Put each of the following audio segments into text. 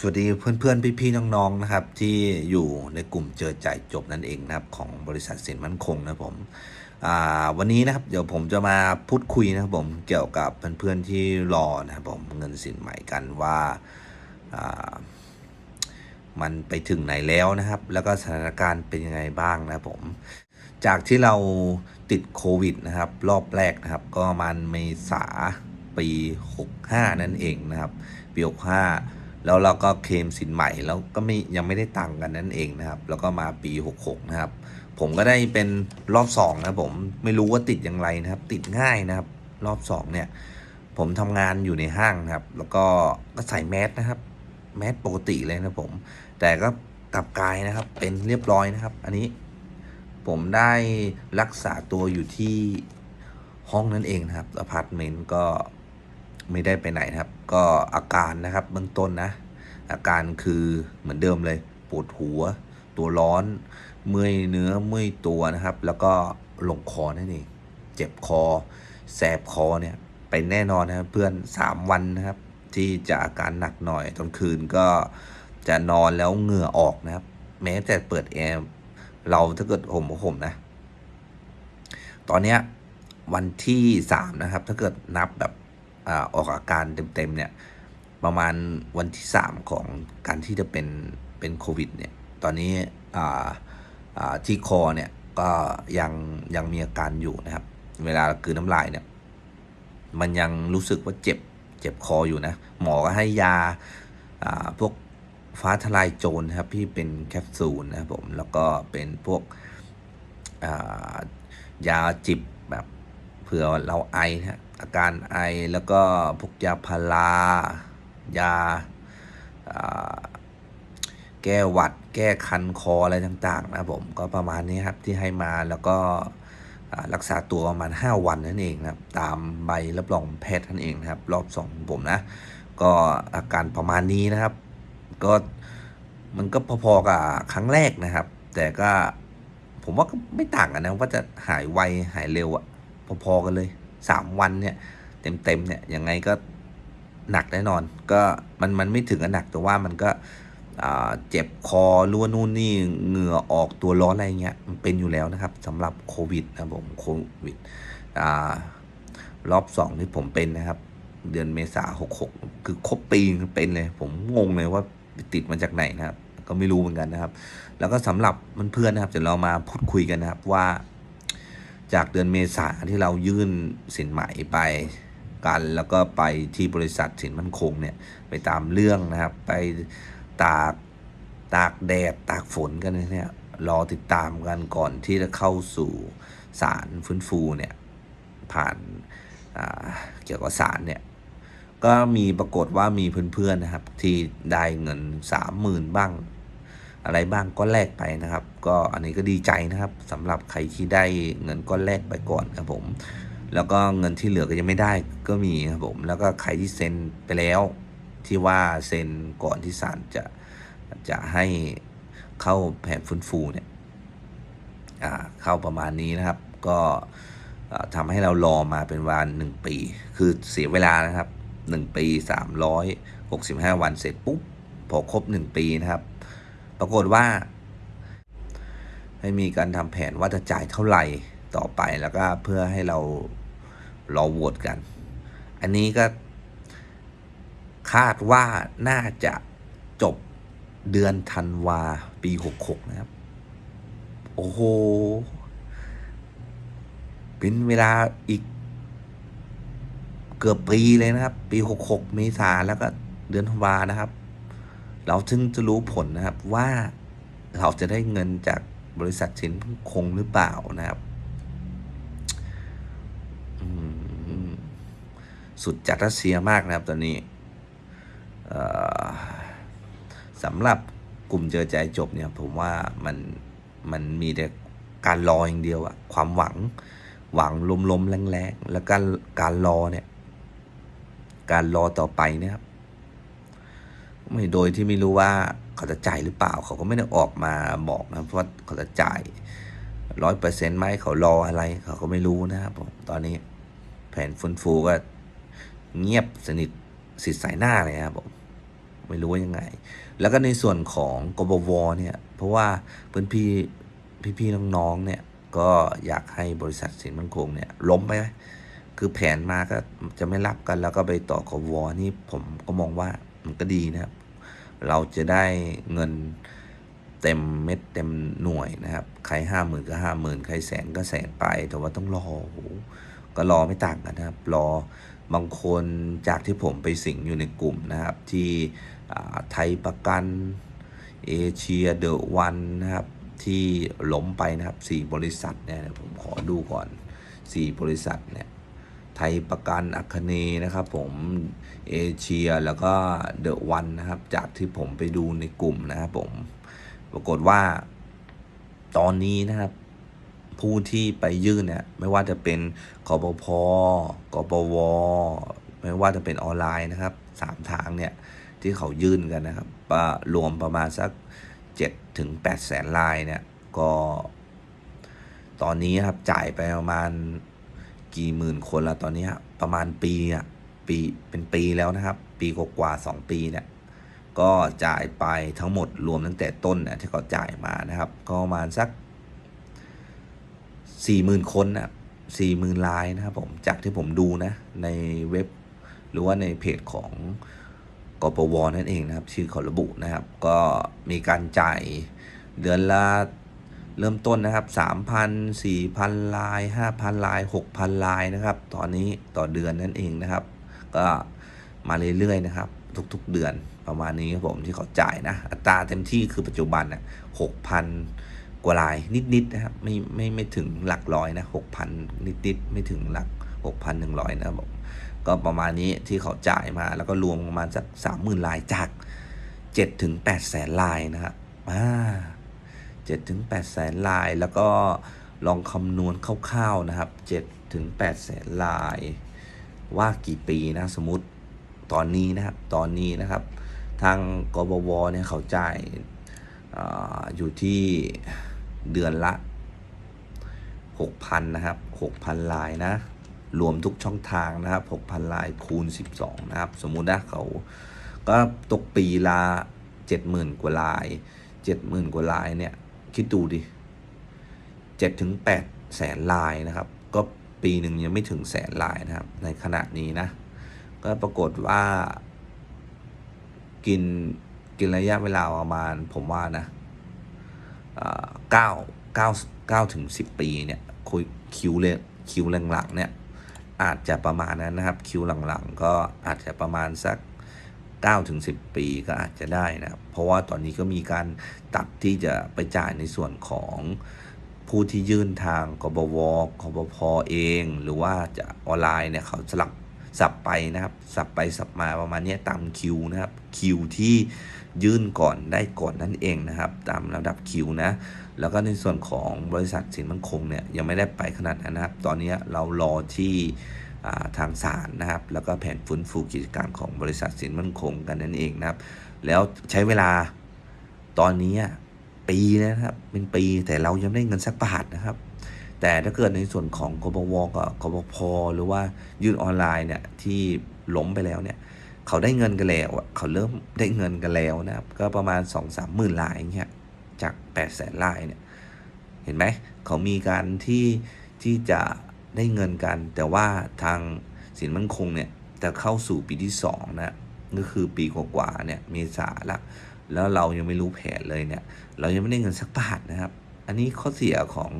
สวัสดีเพื่อนๆ พี่ๆ น้องๆ นะครับ ที่อยู่ในกลุ่มเจอจ่ายจบนั่นเองนะครับของบริษัทสินมั่นคงนะผมวันนี้นะครับเดี๋ยวผมจะมาพูดคุยนะครับผมเกี่ยวกับเพื่อนๆ ที่รอนะครับผมเงินสินใหม่กันว่าามันไปถึงไหนแล้วนะครับ แล้วก็สถานการณ์เป็นยังไงบ้างนะผมจากที่เราติดโควิดนะครับ รอบแรกนะครับ ก็มาณเมษาปี 65 นั่นเองนะครับปี65 แล้วเราก็เคลมสินใหม่แล้วก็ไม่ยังไม่ได้ตังค์กันนั่นเองนะครับ แล้วก็มาปี 66 นะครับ ผมก็ได้เป็นรอบ2นะผมไม่รู้ว่าติดอย่างไรนะครับ ติดง่ายนะครับ รอบ 2 เนี่ย ผมทำงานอยู่ในห้างนะครับ แล้วก็ก็ใส่แมสนะครับ แมสปกติเลยนะผม แต่ก็กลับกลายนะครับ เป็นเรียบร้อยนะครับ อันนี้ผมได้รักษาตัวอยู่ที่ห้องนั่นเองนะครับอพาร์ตเมนต์ก็ไม่ได้ไปไหนนะครับ ก็อาการนะครับเบื้องต้นนะ อาการคือเหมือนเดิมเลย ปวดหัว ตัวร้อน เมื่อยเนื้อเมื่อยตัวนะครับ แล้วก็ลงคอนั่นเองเจ็บคอ แสบคอเนี่ยเป็นแน่นอนนะครับเพื่อน 3 วันนะครับ ที่จะอาการหนักหน่อยตอนคืนก็จะนอนแล้วเหงื่อออกนะครับ แม้แต่เปิดแอร์เราถ้าเกิดห่มห่มนะ ตอนเนี้ยวันที่สามนะครับ ถ้าเกิดนับแบบ อาออกอาการเต็มๆเนี่ยประมาณวันที่สามของการที่จะเป็นเป็นโควิดเนี่ยตอนนี้อ่าอ่าที่คอเนี่ยก็ยังยังมีอาการอยู่นะครับ เวลากลืนน้ำลายเนี่ยมันยังรู้สึกว่าเจ็บเจ็บคออยู่นะ หมอก็ให้ยาอ่าพวกฟ้าทลายโจรครับที่เป็นแคปซูลนะครับผมแล้วก็เป็นพวกอ่ายาจิบ เผื่อเราไอนะฮะอาการไอแล้วก็พวกยาพารายาแก้หวัด แก้คันคออะไรต่าง ๆ นะผมก็ประมาณนี้ครับที่ให้มาแล้วก็รักษาตัวประมาณ 5 วันนั่นเองนะครับตามใบรับรองแพทย์นั่นเองนะครับ รอบสองผมนะ ก็อาการประมาณนี้นะครับ ก็มันก็พอๆกับครั้งแรกนะครับ แต่ก็ผมว่าก็ไม่ต่างกันนะว่าจะหายไวหายเร็วอะ พอๆกันเลย 3 วันเนี่ยเต็มๆเนี่ยยังไงก็หนักแน่นอน ก็มันมันไม่ถึงกับหนักแต่ว่ามันก็เจ็บคอรั่วนู่นนี่เหงื่อออกตัวร้อนอะไรเงี้ยมันเป็นอยู่แล้วนะครับสำหรับโควิดนะผมโควิดรอบสองที่ผมเป็นนะครับ เดือนเมษาหกหกคือครบปีเป็นเลย ผมงงเลยว่าติดมาจากไหนนะครับ ก็ไม่รู้เหมือนกันนะครับ แล้วก็สำหรับเพื่อนๆนะครับเดี๋ยวเรามาพูดคุยกันนะครับว่า จากเดือนเมษาที่เรายื่นสินไหมไปกัน แล้วก็ไปที่บริษัทสินมั่นคงเนี่ยไปตามเรื่องนะครับ ไปตากตากแดดตากฝนกันเนี่ยรอติดตามกันก่อนที่จะเข้าสู่สารฟื้นฟูเนี่ยผ่านาเกี่ยวกับสารเนี่ยก็มีปรากฏว่ามีเพื่อนๆนะครับที่ได้เงินสามหมื่นบ้าง อะไรบ้างก็แลกไปนะครับ ก็อันนี้ก็ดีใจนะครับสำหรับใครที่ได้เงินก้อนแรกไปก่อนครับผมแล้วก็เงินที่เหลือก็ยังไม่ได้ก็มีครับผม แล้วก็ใครที่เซ็นไปแล้วที่ว่าเซ็นก่อนที่ศาลจะจะให้เข้าแผนฟื้นฟูเนี่ยอ่าเข้าประมาณนี้นะครับ ก็อ่าทำให้เรารอมาเป็นวันหนึ่งปี คือเสียเวลานะครับหนึ่งปีสามร้อยหกสิบห้าวันเสร็จปุ๊บพอครบหนึ่งปีนะครับ ปรากฏว่า ให้มีการทำแผนว่าจะจ่ายเท่าไหร่ต่อไปแล้วก็เพื่อให้เรารอโหวตกัน อันนี้ก็คาดว่าน่าจะจบเดือนธันวาปีหกหกนะครับ โอ้โห เป็นเวลาอีกเกือบปีเลยนะครับ ปีหกหกเมษาแล้วก็เดือนธันวานะครับ เราถึงจะรู้ผลนะครับว่าเราจะได้เงินจากบริษัทสินคงหรือเปล่านะครับสุดจัดรัสเซียมากนะครับตอนนี้สำหรับกลุ่มเจอใจจบเนี่ยผมว่ามันมันมีแต่การรออย่างเดียวอะความหวังหวังลมๆแรงๆ แล้วการการรอเนี่ย การรอต่อไปนี่ยครับ ไม่โดยที่ไม่รู้ว่าเขาจะจ่ายหรือเปล่า เขาก็ไม่ได้ออกมาบอกนะเพราะว่าเขาจะจ่ายร้อยเปอร์เซ็นต์ไหมเขารออะไร เขาก็ไม่รู้นะครับผมตอนนี้แผนฟื้นฟูก็เงียบสนิทสิทธิ์สายหน้าเลยครับผมไม่รู้ว่ายังไง แล้วก็ในส่วนของกบวเนี่ย เพราะว่าเพื่อนพี่พี่ๆน้องๆเนี่ย ก็อยากให้บริษัทสินมั่นคงเนี่ยล้มไปไหมคือแผนมาก็จะไม่รับกันแล้วก็ไปต่อกบวนี่ผมก็มองว่า มันก็ดีนะครับ เราจะได้เงินเต็มเม็ดเต็มหน่วยนะครับ ใครห้าหมื่นก็ห้าหมื่นใครแสนก็แสนไป แต่ว่าต้องรอโก็รอไม่ต่างกันนะครับ รอบางคนจากที่ผมไปสิงอยู่ในกลุ่มนะครับ ที่ไทยประกันเอเชียเดอะวันนะครับ ที่ล้มไปนะครับสี่บริษัทเนี่ยผมขอดูก่อนสี่บริษัทเนี่ย ไทยประกันอัคเนนะครับผมเอเชียแล้วก็เดอะวันนะครับ จากที่ผมไปดูในกลุ่มนะครับผมปรากฏว่าตอนนี้นะครับ ผู้ที่ไปยื่นเนี่ยไม่ว่าจะเป็นกปพกปว ไม่ว่าจะเป็นออนไลน์นะครับสามทางเนี่ยที่เขายื่นกันนะครับรวมประมาณสัก7ถึง8แสนลายเนี่ยก็ตอนนี้ครับจ่ายไปประมาณ กี่หมื่นคนแล้วตอนนี้ประมาณปีอะปีเป็นปีแล้วนะครับ ปีกว่าสองปีเนี่ยก็จ่ายไปทั้งหมดรวมตั้งแต่ต้นเนี่ยที่เขาจ่ายมานะครับ ก็ประมาณสักสี่หมื่นคนนะสี่หมื่นลายนะครับผมจากที่ผมดูนะในเว็บ หรือว่าในเพจของกปวนั่นเองนะครับ ชื่อเขาระบุนะครับ ก็มีการจ่ายเดือนละ เริ่มต้นนะครับสามพันสี่พันลายห้าพันลายหกพันลายนะครับ ตอนนี้ต่อเดือนนั่นเองนะครับ ก็มาเรื่อยๆนะครับ ทุกๆเดือนประมาณนี้ครับผมที่เขาจ่ายนะ อัตราเต็มที่คือปัจจุบันน่ะหกพันกว่าลายนิดๆนะครับไม่ไม่ไม่ถึงหลักร้อยนะหกพันนิดๆ ไม่ถึงหลักหกพันหนึ่งร้อยนะครับผมก็ประมาณนี้ที่เขาจ่ายมาแล้วก็รวมประมาณสักสามหมื่นลายจากเจ็ดถึงแปดแสนลายนะครับอ่า เจ็ดถึงแปดแสนลาย แล้วก็ลองคำนวณคร่าวๆนะครับเจ็ดถึงแปดแสนลาย ว่ากี่ปีนะสมมติตอนนี้นะครับตอนนี้นะครับ ทางกบวเนี่ยเขาจ่ายออยู่ที่เดือนละ 6,000 นะครับ 6,000 ลายนะ รวมทุกช่องทางนะครับ 6,000 ลายคูณ 12 นะครับ สมมุตินะเขาก็ตกปีละ 70,000 กว่าลาย 70,000 กว่าลายเนี่ย คิดดูดิ7ถึง8แสนลายนะครับ ก็ปีหนึ่งยังไม่ถึงแสนลายนะครับ ในขณะนี้นะ ก็ปรากฏว่า กินกินระยะเวลาประมาณผมว่านะเก้าเก้าเก้าถึงสิบปีเนี่ยคุยคิวเลยคิวหลังๆเนี่ยอาจจะประมาณนั้นนะครับ คิวหลังๆ ก็อาจจะประมาณสัก 9ถึง10 ปีก็อาจจะได้นะเพราะว่าตอนนี้ก็มีการตัดที่จะไปจ่ายในส่วนของผู้ที่ยื่นทางกบวกบพเอง หรือว่าจะออนไลน์เนี่ยเขาสลับสับไปนะครับ สับไปสับมาประมาณนี้ตามคิวนะครับคิวที่ยื่นก่อนได้ก่อนนั่นเองนะครับ ตามระดับคิวนะ แล้วก็ในส่วนของบริษัทสินมั่นคงเนี่ยยังไม่ได้ไปขนาดนั้นนะครับ ตอนนี้เรารอที่ ทางศาลนะครับ แล้วก็แผนฟื้นฟูกิจการของบริษัทสินมั่นคงกันนั่นเองนะครับ แล้วใช้เวลาตอนนี้ปีนะครับเป็นปีแต่เรายังได้เงินสักบาทนะครับ แต่ถ้าเกิดในส่วนของกบวกับกบพหรือว่ายื่นออนไลน์เนี่ยที่ล้มไปแล้วเนี่ยเขาได้เงินกันแล้วเขาเริ่มได้เงินกันแล้วนะครับ ก็ประมาณ2องสามหมื่นลายอย่างเงี้ยจาก8ปดแสนลายเนี่ยเห็นไหมเขามีการที่ที่จะ ได้เงินกัน แต่ว่าทางสินมั่นคงเนี่ยจะเข้าสู่ปีที่สองนะก็คือปีกว่าๆเนี่ยเมษาละแล้วเรายังไม่รู้แผนเลยเนี่ย เรายังไม่ได้เงินสักบาทนะครับ อันนี้ข้อเสียของ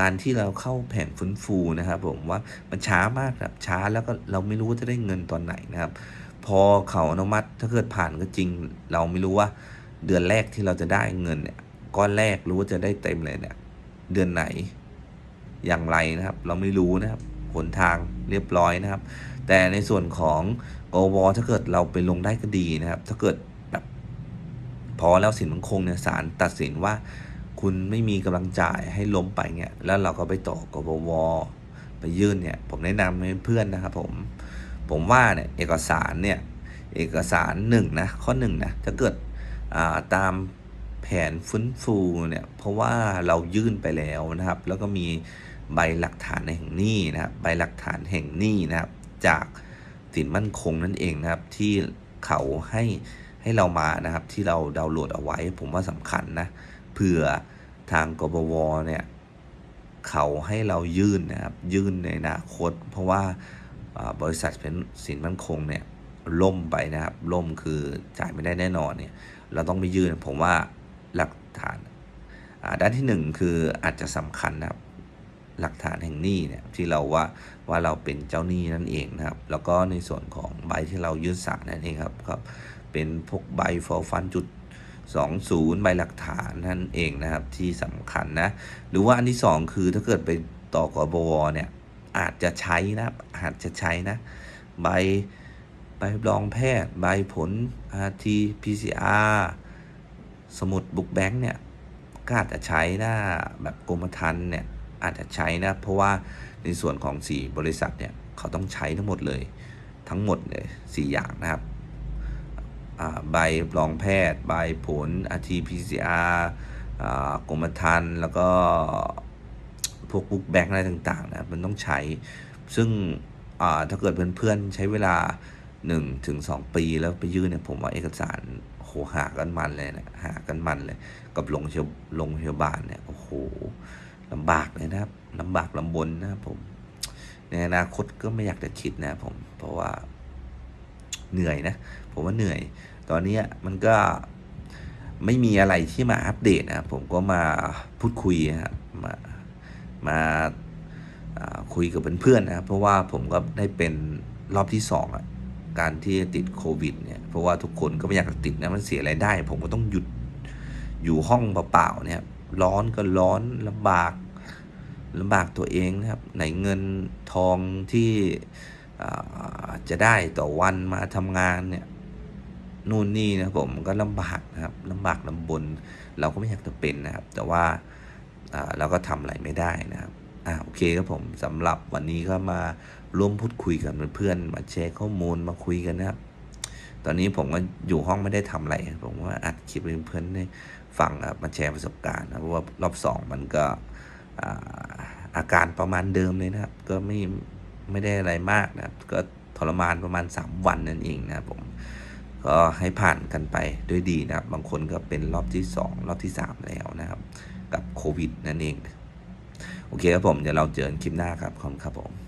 การที่เราเข้าแผนฟื้นฟูนะครับผมว่ามันช้ามากครับช้าแล้วก็เราไม่รู้ว่าจะได้เงินตอนไหนนะครับ พอเขาอนุมัติถ้าเกิดผ่านก็จริง เราไม่รู้ว่าเดือนแรกที่เราจะได้เงินเนี่ยก้อนแรกรู้ว่าจะได้เต็มเลยเนี่ยเดือนไหน อย่างไรนะครับ เราไม่รู้นะครับหนทางเรียบร้อยนะครับ แต่ในส่วนของโกวอถ้าเกิดเราไปลงได้ก็ดีนะครับ ถ้าเกิดแบบพอแล้วสินมั่นคงเนี่ยศาลตัดสินว่าคุณไม่มีกำลังจ่ายให้ล้มไปเนี่ยแล้วเราก็ไปต่อกบวไปยื่นเนี่ยผมแนะนำให้เพื่อนนะครับผมผมว่าเนี่ยเอกสารเนี่ยเอกสารหนึ่งนะข้อหนึ่งนะถ้าเกิดาตามแผนฟื้นฟูเนี่ยเพราะว่าเรายื่นไปแล้วนะครับ แล้วก็มี ใบหลักฐานแห่งหนี้นะครับใบหลักฐานแห่งหนี้นะครับ จากสินมั่นคงนั่นเองนะครับ ที่เขาให้ให้เรามานะครับ ที่เราดาวน์โหลดเอาไว้ ผมว่าสำคัญนะเผื่อทางกบวเนี่ยเขาให้เรายื่นนะครับ ยื่นในอนาคต เพราะว่าบริษัทเป็นสินมั่นคงเนี่ยล่มไปนะครับ ล่มคือจ่ายไม่ได้แน่นอนเนี่ย เราต้องไปยื่นผมว่าหลักฐานด้านที่หนึ่งคืออาจจะสำคัญนะครับ หลักฐานแห่งหนี้เนี่ยที่เราว่าว่าเราเป็นเจ้าหนี้นั่นเองนะครับ แล้วก็ในส่วนของใบที่เรายื่นศาลนั่นเองครับครับ เป็นพวกใบฟอฟันจุด20 ใบหลักฐานนั่นเองนะครับที่สำคัญนะหรือว่าอันที่ 2 คือถ้าเกิดไปต่อกบวเนี่ยอาจจะใช้นะอาจจะใช้นะใบใบรับรองแพทย์ ใบผล RT PCR สมุดบุ๊กแบงค์เนี่ยก็อาจจะใช้นะแบบกรมธรรม์เนี่ย อาจจะใช้นะ เพราะว่าในส่วนของ 4 บริษัทเนี่ยเขาต้องใช้ทั้งหมดเลย ทั้งหมดเลย4อย่างนะครับใบรองแพทย์ ใบผล RT-PCR กรมธรรม์แล้วก็พวกบุ๊กแบงค์อะไรต่างๆนะมันต้องใช้ ซึ่งถ้าเกิดเพื่อนๆ ใช้เวลา1ถึง2ปีแล้วไปยื่นเนี่ยผมว่าเอกสารโหหากันมันเลยนะหากันมันเลย กับโรงพยาโรงพยาบาลเนี่ยโอ้โห ลำบากเลยนะครับลำบากลำบนนะครับผม ในอนาคตก็ไม่อยากจะคิดนะครับผม เพราะว่าเหนื่อยนะ ผมว่าเหนื่อย ตอนนี้มันก็ไม่มีอะไรที่มาอัปเดตนะครับผมก็มาพูดคุยนะครับมามาคุยกับเพื่อนๆนะครับเพราะว่าผมก็ได้เป็นรอบที่สองอะการที่ติดโควิดเนี่ยเพราะว่าทุกคนก็ไม่อยากติดนะมันเสียรายได้ ผมก็ต้องหยุดอยู่ห้องเปล่าๆเนี่ย ร้อนก็ร้อนลำบากลำบากตัวเองนะครับ ไหนเงินทองที่จะได้ต่อวันมาทำงานเนี่ยนู่นนี่นะผมก็ลำบากนะครับลำบากลำบน เราก็ไม่อยากจะเป็นนะครับ แต่ว่าเราก็ทำอะไรไม่ได้นะครับอ่าโอเคครับผมสำหรับวันนี้ก็มาร่วมพูดคุยกับเพื่อนมาแชร์ข้อมูลมาคุยกันนะครับ ตอนนี้ผมก็อยู่ห้องไม่ได้ทำอะไร ผมว่าอัดคลิปให้เพื่อนๆ ฟังครับมาแชร์ประสบการณ์นะเพราะว่ารอบสองมันก็อาอาการประมาณเดิมเลยนะครับ ก็ไม่ไม่ได้อะไรมากนะครับ ก็ทรมานประมาณ 3 วันนั่นเองนะครับผมก็ให้ผ่านกันไปด้วยดีนะครับ บางคนก็เป็นรอบที่ 2 รอบที่ 3 แล้วนะครับ กับโควิดนั่นเอง โอเคครับผม เดี๋ยวเราเจอกันคลิปหน้าครับขอบคุณครับผม